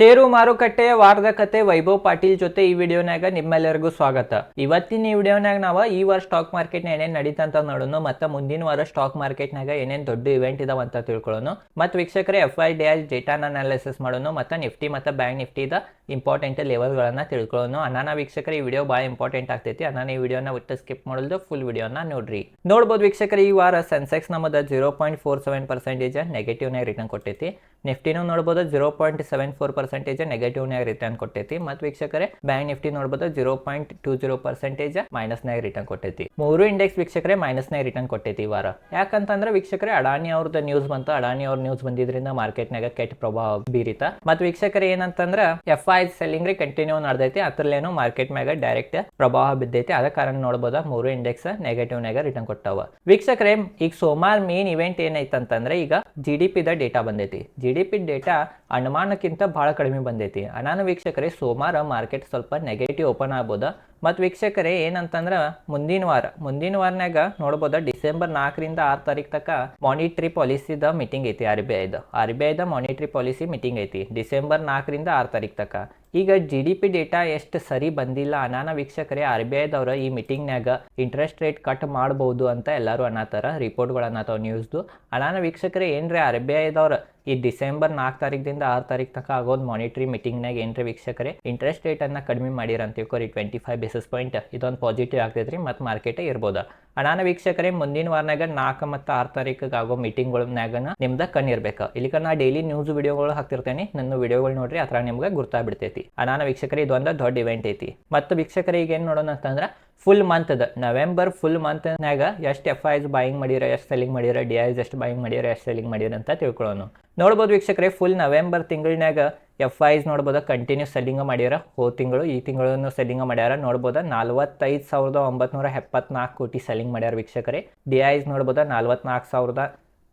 ಷೇರು ಮಾರುಕಟ್ಟೆಯ ವಾರದ ಕತೆ ವೈಭವ್ ಪಾಟೀಲ್ ಜೊತೆ ಈ ವಿಡಿಯೋನಾಗ ನಿಮ್ಮೆಲ್ಲರಿಗೂ ಸ್ವಾಗತ. ಇವತ್ತಿನ ಈ ವಿಡಿಯೋನಾಗ ನಾವು ಈ ವಾರ ಸ್ಟಾಕ್ ಮಾರ್ಕೆಟ್ ಏನೇನು ನಡೀತಂತ ನೋಡೋಣ ಮತ್ತೆ ಮುಂದಿನ ವಾರ ಸ್ಟಾಕ್ ಮಾರ್ಕೆಟ್ನಾಗ ಏನೇನು ದೊಡ್ಡ ಇವೆಂಟ್ ಇದಾವ ಅಂತ ತಿಳ್ಕೊಳ್ಳೋಣ ಮತ್ತೆ ವೀಕ್ಷಕರೇ ಎಫ್ ಐ ಡಿ ಐ ಡೇಟಾನ ಅನಾಲಿಸಿಸ್ ಮಾಡೋಣ ಮತ್ತೆ ನಿಫ್ಟಿ ಮತ್ತು ಬ್ಯಾಂಕ್ ನಿಫ್ಟಿದ ಇಂಪಾರ್ಟೆಂಟ್ ಲೆವೆಲ್ಗಳನ್ನು ತಿಳ್ಕೊಳ್ಳೋಣ ಅನಾನ ವೀಕ್ಷಕರ ಈ ವಿಡಿಯೋ ಭಾಳ ಇಂಪಾರ್ಟೆಂಟ್ ಆಗ್ತೈತಿ. ಅನಾನ ಈ ವಿಡಿಯೋನ ಒಟ್ಟು ಸ್ಕಿಪ್ ಮಾಡಲ್ದು ಫುಲ್ ವಿಡಿಯೋನ ನೋಡ್ರಿ. ನೋಡ್ಬೋದು ವೀಕ್ಷಕರ, ಈ ವಾರ ಸೆನ್ಸೆಕ್ಸ್ ನಮ್ಮದು zero point four seven percentage ನೆಗೆಟಿವ್ನಾಗ return ಕೊಟ್ಟೈತಿ. ನಿಫ್ಟಿನೂ ನೋಡ್ಬೋದು zero point seven four percentage ನೆಗೆಟಿವ್ನಾಗ return ಕೊಟ್ಟೈತಿ. ಮತ್ತು ವೀಕ್ಷಕರೇ ಬ್ಯಾಂಕ್ ನಿಫ್ಟಿ ನೋಡ್ಬೋದು zero point two zero percentage ಮೈನಸ್ನಾಗ return ಕೊಟ್ಟೈತಿ. ಮೂರು ಇಂಡೆಕ್ಸ್ ವೀಕ್ಷಕರೇ ಮೈನಸ್ನಾಗ ರಿಟರ್ನ್ ಕೊಟ್ಟೈತಿ ಈ ವಾರ. ಯಾಕಂತಂದ್ರೆ ವೀಕ್ಷಕರೇ, ಅಡಾನಿ ಅವ್ರದ್ದು ನ್ಯೂಸ್ ಬಂತು. ಅಡಾನಿ ಅವ್ರ ನ್ಯೂಸ್ ಬಂದಿದ್ರಿಂದ ಮಾರ್ಕೆಟ್ನಾಗ ಕೆಟ್ಟ ಪ್ರಭಾವ ಬೀರಿತ. ಮತ್ತು ವೀಕ್ಷಕರೇ ಏನಂತಂದ್ರೆ F I selling re continue ನಡ್ದೈತಿ. ಅದ್ರಲ್ಲೇನು ಮಾರ್ಕೆಟ್ ಮ್ಯಾಗ ಡೈರೆಕ್ಟ್ ಪ್ರಭಾವ ಬಿದ್ದೈತಿ. ಅದ ಕಾರಣ ನೋಡ್ಬೋದ, ಮೂರು ಇಂಡೆಕ್ಸ್ ನೆಗೆಟಿವ್ ನೆಗೆಟಿವ್ನಾಗ ರಿಟರ್ನ್ ಕೊಟ್ಟಾವ. ವೀಕ್ಷಕರೇ, ಈಗ ಸೋಮವಾರ ಮೇನ್ ಇವೆಂಟ್ ಏನೈತಂತಂದ್ರೆ, ಈಗ ಜಿ ಡಿ ಪಿದ ಡೇಟಾ ಬಂದೈತಿ. ಜಿ ಡಿ ಪಿ ಡೇಟಾ ಅನುಮಾನಕ್ಕಿಂತ ಬಹಳ ಕಡಿಮೆ ಬಂದೈತಿ. ಅನಾನ ವೀಕ್ಷಕರೇ, ಸೋಮವಾರ ಮಾರ್ಕೆಟ್ ಸ್ವಲ್ಪ ನೆಗೆಟಿವ್ ಓಪನ್ ಆಗ್ಬೋದು? ಮತ್ತು ವೀಕ್ಷಕರೇ, ಏನಂತಂದ್ರೆ ಮುಂದಿನ ವಾರ, ಮುಂದಿನ ವಾರನಾಗ ನೋಡ್ಬೋದು, ಡಿಸೆಂಬರ್ ನಾಲ್ಕರಿಂದ ಆರು ತಾರೀಕು ತನಕ ಮಾನಿಟ್ರಿ ಪಾಲಿಸಿದ ಮೀಟಿಂಗ್ ಐತಿ ಆರ್ ಬಿ ಐದು ಆರ್ ಬಿ ಐದ ಮಾನಿಟ್ರಿ ಪಾಲಿಸಿ ಮೀಟಿಂಗ್ ಐತಿ, ಡಿಸೆಂಬರ್ ನಾಲ್ಕರಿಂದ ಆರು ತಾರೀಕು ತನಕ ಈಗ ಜಿ ಡಿ ಪಿ ಡೇಟಾ ಎಷ್ಟು ಸರಿ ಬಂದಿಲ್ಲ. ಅನಾನ ವೀಕ್ಷಕರೇ ಆರ್ ಬಿ ಐದವ್ರ ಈ ಮೀಟಿಂಗ್ನಾಗ ಇಂಟ್ರೆಸ್ಟ್ ರೇಟ್ ಕಟ್ ಮಾಡ್ಬೋದು ಅಂತ ಎಲ್ಲರೂ ಅನ್ನತ್ತಾರ ರಿಪೋರ್ಟ್ಗಳು ಅನ್ನತಾವ ನ್ಯೂಸ್ದು ಅನಾನ ವೀಕ್ಷಕರೇ, ಏನ್ರಿ ಆರ್ ಬಿ ಐದವ್ರ ಈ ಡಿಸೆಂಬರ್ ನಾಲ್ಕು ತಾರೀಕಿಂದ ಆರು ತಾರೀಕು ತನಕ ಆಗೋದು ಮಾನಿಟ್ರಿ ಮೀಟಿಂಗ್ನಾಗ ಏನ್ರಿ ವೀಕ್ಷಕರೇ? ಇಂಟ್ರೆಸ್ಟ್ ರೇಟನ್ನು ಕಡಿಮೆ ಮಾಡಿರ ಅಂತ ತಿಳ್ಕೊರಿ ಟ್ವೆಂಟಿ ಫೈವ್ ಬೇಸಿಸ್ ಪಾಯಿಂಟ್ ಇದೊಂದು ಪಾಸಿಟಿವ್ ಆಗ್ತೈತ್ರಿ ಮತ್ತು ಮಾರ್ಕೆಟೇ ಇರ್ಬೋದು. ಅನಾನ ವೀಕ್ಷಕರೇ, ಮುಂದಿನ ವಾರನಾಗ ನಾಲ್ಕು ಮತ್ತು ಆರು ತಾರೀಕಿಗೆ ಆಗೋ ಮೀಟಿಂಗ್ಗಳನ್ನಾಗನ ನಿಮ್ದ ಕಣ್ಣಿರ್ಬೇಕು. ಇಲ್ಲಿಕ ನಾ ಡೈಲಿ ನ್ಯೂಸ್ ವಿಡಿಯೋಗಳು ಹಾಕ್ತಿರ್ತೇನೆ. ನನ್ನ ವಿಡಿಯೋಗಳು ನೋಡ್ರಿ ಅದ್ರ ನಿಮ್ಗೆ ಗುರ್ತಾಗ್ಬಿಡ್ತೈತಿ. ಅನಾನ ವೀಕ್ಷಕರೇ, ಇದೊಂದು ದೊಡ್ಡ ಇವೆಂಟ್ ಐತಿ. ಮತ್ತು ವೀಕ್ಷಕರಿಗೆ ಏನು ನೋಡೋಣ ಅಂತಂದ್ರೆ ಫುಲ್ ಮಂತ್ ಅದ ನವೆಂಬರ್ ಫುಲ್ ಮಂತ್ನಾಗ ಎಷ್ಟು ಎಫ್ ಐಸ್ ಬಾಯಿಂಗ್ ಮಾಡಿರ, ಎಷ್ಟು ಸೆಲ್ಲಿಂಗ್ ಮಾಡಿರ ಡಿ ಐಸ್ ಎಷ್ಟು ಬಾಯಿಂಗ್ ಮಾಡಿರ, ಎಷ್ಟು ಸೆಲ್ಲಿಂಗ್ ಮಾಡಿರ ಅಂತ ತಿಳ್ಕೊಳ್ಳೋಣ ನೋಡ್ಬೋದು ವೀಕ್ಷಕರೇ ಫುಲ್ ನವೆಂಬರ್ ತಿಂಗಳಿನಾಗ ಎಫ್ ಐಸ್ ನೋಡ್ಬೋದು ಕಂಟಿನ್ಯೂ ಸೆಲ್ಲಿಂಗ್ ಮಾಡ್ಯಾರ. ಹೋ ತಿಂಗಳು, ಈ ತಿಂಗಳನ್ನು ಸೆಲ್ಲಿಂಗ್ ಮಾಡ್ಯಾರ. ನೋಡ್ಬೋದು ನಲ್ವತ್ತೈದು ಸಾವಿರದ ಒಂಬತ್ನೂರ ಎಪ್ಪತ್ನಾಲ್ಕು ಕೋಟಿ ಸೆಲ್ಲಿಂಗ್ ಮಾಡ್ಯಾರ ವೀಕ್ಷಕರೇ. ಡಿ ಐಸ್ ನೋಡ್ಬೋದು ನಲ್ವತ್ನಾಲ್ಕು ಸಾವಿರದ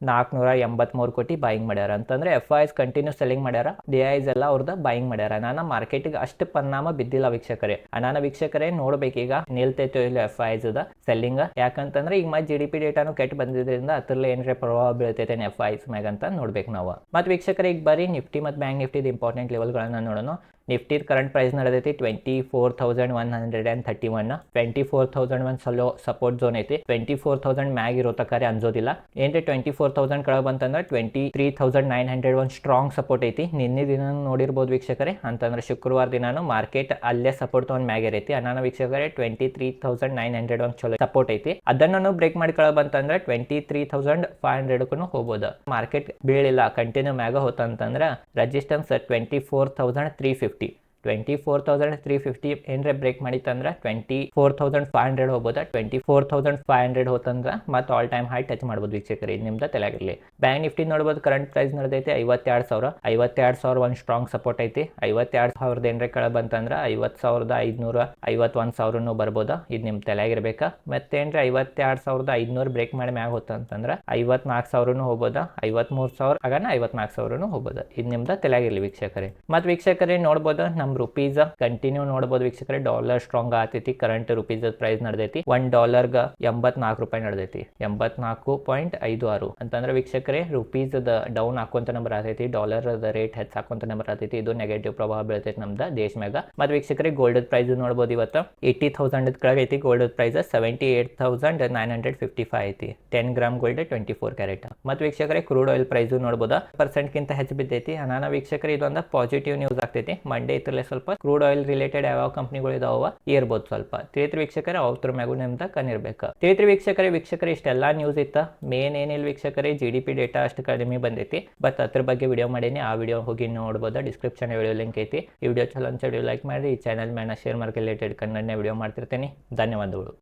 ನಾಲ್ಕುನೂರ ಎಂಬತ್ಮೂರು ಕೋಟಿ ಬಾಯಿಂಗ್ ಮಾಡ್ಯಾರ. ಅಂತಂದ್ರೆ ಎಫ್ ಎಸ್ ಕಂಟಿನ್ಯೂ ಸೆಲ್ಲಿಂಗ್ ಮಾಡ್ಯಾರ. ಡಿ ಐಸ್ ಎಲ್ಲ ಅವ್ರದ್ದು ಬಾಯಿಂಗ್ ಮಾಡ್ಯಾರ. ನಾನು ಮಾರ್ಕೆಟಿಗೆ ಅಷ್ಟು ಪರಿಣಾಮ ಬಿದ್ದಿಲ್ಲ ವೀಕ್ಷಕರೇ. ಅನಾನ ವೀಕ್ಷಕರೇ ನೋಡ್ಬೇಕೀಗ ನಿಲ್ತೈತೆ ಇಲ್ಲ ಎಫ್ ಐಸ್ ಸೆಲ್ಲಿಂಗ್ ಯಾಕಂತಂದ್ರೆ ಈಗ ಮತ್ತೆ ಜಿ ಡಿ ಪಿ ಡೇಟಾನು ಕೆಟ್ಟ ಬಂದಿದ್ದರಿಂದ ಅದ್ರಲ್ಲಿ ಏನ್ರೆ ಪ್ರಭಾವ ಬೀಳ್ತೈತೆ ಎಫ್ ಐಸ್ ಮ್ಯಾಗ ಅಂತ ನೋಡ್ಬೇಕು ನಾವು. ಮತ್ತು ವೀಕ್ಷಕರಿಗೆ ಬರೀ ನಿಫ್ಟಿ ಮತ್ತು ಬ್ಯಾಂಕ್ ನಿಫ್ಟಿದ ಇಂಪಾರ್ಟೆಂಟ್ ಲೆವೆಲ್ಗಳನ್ನ ನೋಡೋಣ. Nifty current price ನಡೆದೈತಿ twenty four thousand one hundred and thirty one twenty four thousand one ಸಲೋ support zone ಐತಿ. ಟ್ವೆಂಟಿ ಫೋರ್ ತೌಸಂಡ್ ಮ್ಯಾಗ್ ಇರೋ ತಕಾರೆ ಅನ್ಸೋದಿಲ್ಲ. ಏನ್ರಿ ಟ್ವೆಂಟಿ ಫೋರ್ ಥೌಸಂಡ್ ಕೆಳಗೆ ಬಂತಂದ್ರೆ twenty three thousand nine hundred ಒಂದು ಸ್ಟ್ರಾಂಗ್ ಸಪೋರ್ಟ್ ಐತಿ. ನಿನ್ನೆ ದಿನ ನೋಡಿರ್ಬೋದು ವೀಕ್ಷಕರೇ. ಅಂತಂದ್ರೆ ಶುಕ್ರವಾರ ದಿನಾನು ಮಾರ್ಕೆಟ್ ಅಲ್ಲೇ ಸಪೋರ್ಟ್ ತೊಗೊಂಡು ಮ್ಯಾಗ್ ಇರೈತಿ. ಅನಾನ ವೀಕ್ಷಕರೇ twenty three thousand nine hundred ಒಂದು ಚಲೋ ಸಪೋರ್ಟ್ ಐತಿ. ಅದನ್ನು ಬ್ರೇಕ್ ಮಾಡಿ ಕೆಳಗೆ ಬಂತಂದ್ರೆ ಟ್ವೆಂಟಿ ತ್ರೀ ತೌಸಂಡ್ ಫೈವ್ ಹಂಡ್ರೆಡ್ಗೂ ಹೋಗ್ಬೋದು. ಮಾರ್ಕೆಟ್ ಬೀಳಿಲ್ಲ ಕಂಟಿನ್ಯೂ ಮ್ಯಾಗ ಹೋತಂತಂದ್ರೆ resistance twenty four thousand three fifty twenty four thousand three fifty ಏನರೆ break ಮಾಡಿತ್ತಂದ್ರೆ twenty four thousand five hundred ಹೋಗ್ಬೋದಾ. Twenty four thousand five hundred ಹೋತಂದ್ರೆ ಮತ್ತೆ ಆಲ್ ಟೈಮ್ ಹೈ ಟಚ್ ಮಾಡ್ಬೋದು ವೀಕ್ಷಕರಿ, ಇದು ನಿಮ್ದು ತಲೆಯಾಗಿರಲಿ. ಬ್ಯಾಂಕ್ ನಿಫ್ಟಿ ನೋಡ್ಬೋದು ಕರೆಂಟ್ ಪ್ರೈಸ್ ನಡೆದೈತೆ, ಐವತ್ತೆರಡು ಸಾವಿರ. ಐವತ್ತೆರಡು ಸಾವಿರ ಒಂದು ಸ್ಟ್ರಾಂಗ್ ಸಪೋರ್ಟ್ ಐತಿ. ಐವತ್ತೆರಡು ಸಾವಿರದ ಏನರೆ ಕೆಳ ಬಂತಂದ್ರೆ ಐವತ್ತು ಸಾವಿರದ ಐದುನೂರ ಐವತ್ತೊಂದು ಸಾವಿರನೂ ಬರ್ಬೋದಾ. ಇದು ನಿಮ್ಮ ಮತ್ತೆ ಮತ್ತೇನ್ರಿ ಐವತ್ತೆರಡು ಸಾವಿರದ ಐದುನೂರು ಬ್ರೇಕ್ ಮಾಡಿ ಮ್ಯಾಗ ಹೋತಂತಂದ್ರೆ ಐವತ್ನಾಲ್ಕು ಸಾವಿರನೂ ಹೋಗ್ಬೋದಾ. ಐವತ್ಮೂರು ಸಾವಿರ, ಆಗಾನ ಐವತ್ನಾಲ್ಕು ಸಾವಿರನೂ ಹೋಗ್ಬೋದು. ಇದು ನಿಮ್ದು ತಲೆಯಾಗಿರಲಿ ವೀಕ್ಷಕರೇ. ಮತ್ತು ವೀಕ್ಷಕರೇ ನೋಡ್ಬೋದು, ನಮ್ಮ ರುಪೀಸ್ ಕಂಟಿನ್ಯೂ ನೋಡಬಹುದು ವೀಕ್ಷಕರೆ. ಡಾಲರ್ ಸ್ಟ್ರಾಂಗ್ ಆತೈತಿ ಕರೆಂಟ್ ರುಪೀಸ್ ಪ್ರೈಸ್ ನಡೆದೈತಿ. ಒನ್ ಡಾಲರ್ಗ ಎಂಬತ್ನಾಲ್ಕು ರೂಪಾಯಿ ನಡೆದೈತಿ. ಎಂಬತ್ನಾಲ್ಕು ಪಾಯಿಂಟ್ ಐದು ಆರು ಅಂತಂದ್ರೆ ವೀಕ್ಷಕರೇ ರುಪೀಸ್ ಡೌನ್ ಹಾಕೊಂತ ನಂಬರ್ ಆಗ್ತೈತಿ. ಡಾಲರ್ ರೇಟ್ ಹೆಚ್ಚ ಹಾಕುವಂತ ನಂಬರ್ ಆಗ್ತೈತಿ. ಇದು ನೆಗೆಟಿವ್ ಪ್ರಭಾವ ಬೀಳ್ತೈತಿ ನಮ್ದು ದೇಶ ಮ್ಯಾಗ. ಮತ್ತು ವೀಕ್ಷಕರೇ ಗೋಲ್ಡ್ ಪ್ರೈಸ್ ನೋಡಬಹುದು ಇವತ್ತು. ಏಯ್ಟಿ ತೌಸಂಡ್ ಕೆಳಗೆ ಐತಿ. Gold price seventy eight thousand nine hundred fifty five ಐತಿ. Ten gram gold twenty four carat ಮತ್ತು ವೀಕ್ಷಕರೇ ಕ್ರೂಡ್ ಆಯಿಲ್ ಪ್ರೈಸ್ ನೋಡಬಹುದು ಪರ್ಸೆಂಟ್ ಕಿಂತ ಹೆಚ್ಚು ಬಿದ್ದೈತಿ. ಅನಾನ ವೀಕ್ಷಕರೇ, ಇದೊಂದು ಪಾಸಿಟಿವ್ ನ್ಯೂಸ್ ಆಗ್ತೈತಿ. ಮಂಡೇ ಇತ್ತಲ್ಲೇ ಸ್ವಲ್ಪ ಕ್ರೂಡ್ ಆಯಿಲ್ ರಿಲೇಟೆಡ್ ಯಾವ ಕಂಪ್ನಿಗಳು ಇದಾವ ಇರ್ಬೋದು ಸ್ವಲ್ಪ. ತಿಳಿತ್ರಿ ವೀಕ್ಷಕರ ಅವ್ರ ಮ್ಯಾಗು ನಿಮ್ದ ಕನಿರ್ಬೇಕು ತಿಳಿತ್ರಿ ವೀಕ್ಷಕರ ವೀಕ್ಷಕರ, ಇಷ್ಟೆಲ್ಲ ನ್ಯೂಸ್ ಇತ್ತ. ಮೇನ್ ಏನಿಲ್ಲ ವೀಕ್ಷಕರೇ ಜಿ ಡಿ ಪಿ ಡೇಟಾ ಅಷ್ಟು ಕಡಿಮೆ ಬಂದೈತಿ. ಬಟ್ ಅದ್ರ ಬಗ್ಗೆ ವಿಡಿಯೋ ಮಾಡೀನಿ. ಆ ವಿಡಿಯೋ ಹೋಗಿ ನೋಡ್ಬೋದು ಡಿಸ್ಕ್ರಿಪ್ಷನ್ ವಿಡಿಯೋ ಲಿಂಕ್ ಐತಿ. ಈ ವಿಡಿಯೋ ಚಲೋ ಅನ್ಸೋ ಲೈಕ್ ಮಾಡಿ ಈ ಚಾನಲ್ ಮೇಲೆ ಶೇರ್ ಮಾರ್ಕ್ ರಿಲೇಟೆಡ್ ಕನ್ನಡನೇ ವಿಡಿಯೋ ಮಾಡ್ತಿರ್ತೀನಿ. ಧನ್ಯವಾದಗಳು.